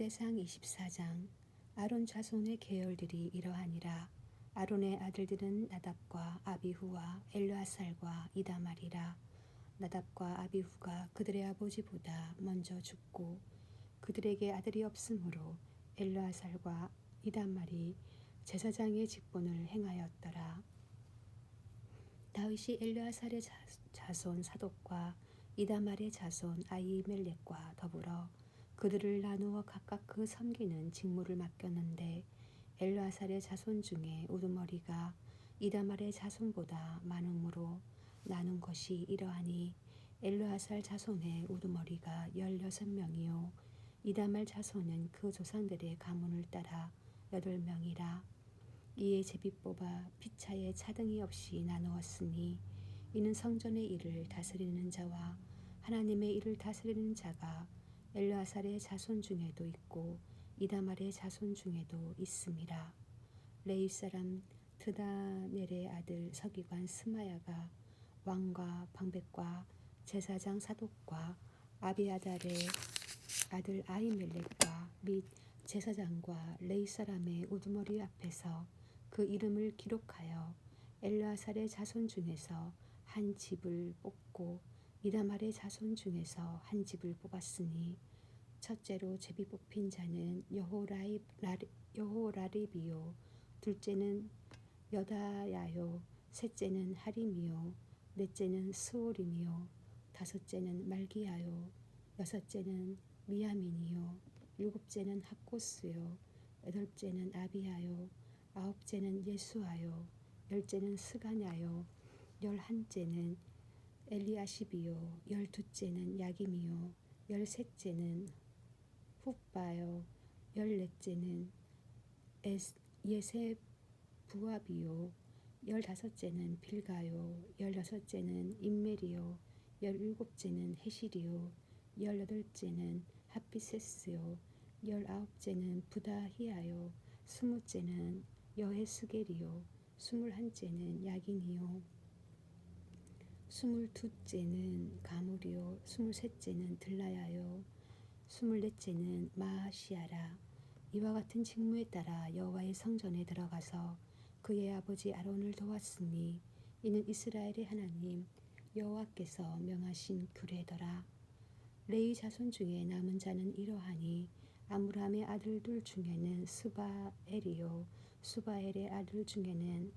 역대상 24장 아론 자손의 계열들이 이러하니라. 아론의 아들들은 나답과 아비후와 엘르아살과 이다말이라. 나답과 아비후가 그들의 아버지보다 먼저 죽고 그들에게 아들이 없으므로 엘르아살과 이다말이 제사장의 직분을 행하였더라. 다윗이 엘르아살의 자- 자손 사독과 이다말의 자손 아이멜렉과 더불어 그들을 나누어 각각 그 섬기는 직무를 맡겼는데 엘르아살의 자손 중에 우두머리가 이다말의 자손보다 많으므로 나눈 것이 이러하니 엘르아살 자손의 우두머리가 열여섯 명이요. 이다말 자손은 그 조상들의 가문을 따라 여덟 명이라 이에 제비 뽑아 피차에 차등이 없이 나누었으니 이는 성전의 일을 다스리는 자와 하나님의 일을 다스리는 자가 엘르아살의 자손 중에도 있고 이다말의 자손 중에도 있음이라 레위 사람 드다넬의 아들 서기관 스마야가 왕과 방백과 제사장 사독과 아비아달의 아들 아이멜렉과 및 제사장과 레이 사람의 우두머리 앞에서 그 이름을 기록하여 엘르아살의 자손 중에서 한 집을 뽑고 이다말의 자손 중에서 한 집을 뽑았으니 첫째로 제비 뽑힌 자는 여호라립이요. 둘째는 여다야요. 셋째는 하림이요. 넷째는 스오림이요. 다섯째는 말기야요. 여섯째는 미야민이요. 일곱째는 학고스요. 여덟째는 아비야요. 아홉째는 예수아요. 열째는 스가냐요. 열한째는 엘리아십이요. 열두째는 야김이요. 열셋째는 훗바요. 열넷째는 예세부압이요. 열다섯째는 빌가요. 열여섯째는 임멜이요. 열일곱째는 헤실이요. 열여덟째는 하피세스요. 열아홉째는 부다히아요. 스무째는 여헤스겔이요. 스물한째는 야긴이요 스물두째는 가물이요 스물셋째는 들라야요 스물넷째는 마하시아라. 이와 같은 직무에 따라 여호와의 성전에 들어가서 그의 아버지 아론을 도왔으니 이는 이스라엘의 하나님 여호와께서 명하신 규례더라. 레위 자손 중에 남은 자는 이러하니 아므람의 아들들 중에는 스바엘이요 스바엘의 아들 중에는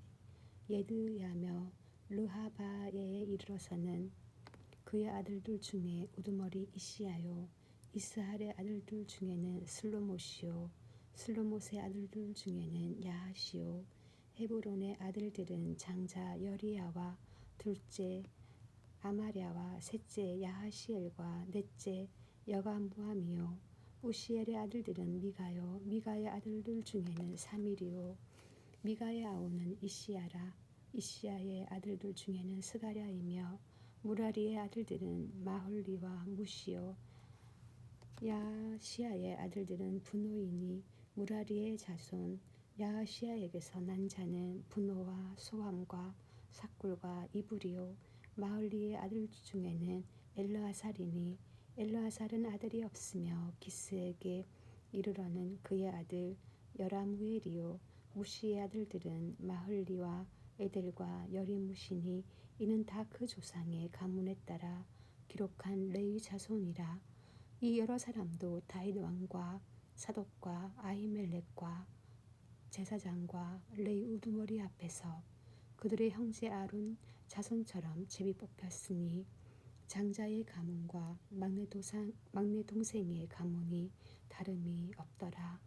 예드야며 르하바에 이르러서는 그의 아들들 중에 우두머리 이시야요 이스할의 아들들 중에는 슬로못이요 슬로못의 아들들 중에는 야하시요 헤브론의 아들들은 장자 여리야와 둘째 아마랴와 셋째 야하시엘과 넷째 여가무함이요 우시엘의 아들들은 미가요 미가의 아들들 중에는 사밀이요 미가의 아우는 이시야라 이시야의 아들들 중에는 스가랴이며 무라리의 아들들은 마홀리와 무시요. 야시아의 아들들은 분노이니 무라리의 자손 야시아에게서 난 자는 분노와 소함과 사꿀과 이불이요. 마을리의 아들 중에는 엘르아살이니 엘르아살은 아들이 없으며 기스에게 이르러는 그의 아들 여라무엘이요. 무시의 아들들은 마흘리와 에델과 여리무시니 이는 다 그 조상의 가문에 따라 기록한 레위 자손이라 이 여러 사람도 다윗 왕과 사독과 아히멜렉과 제사장과 레이 우두머리 앞에서 그들의 형제 아론 자손처럼 제비 뽑혔으니 장자의 가문과 막내 동생의 가문이 다름이 없더라.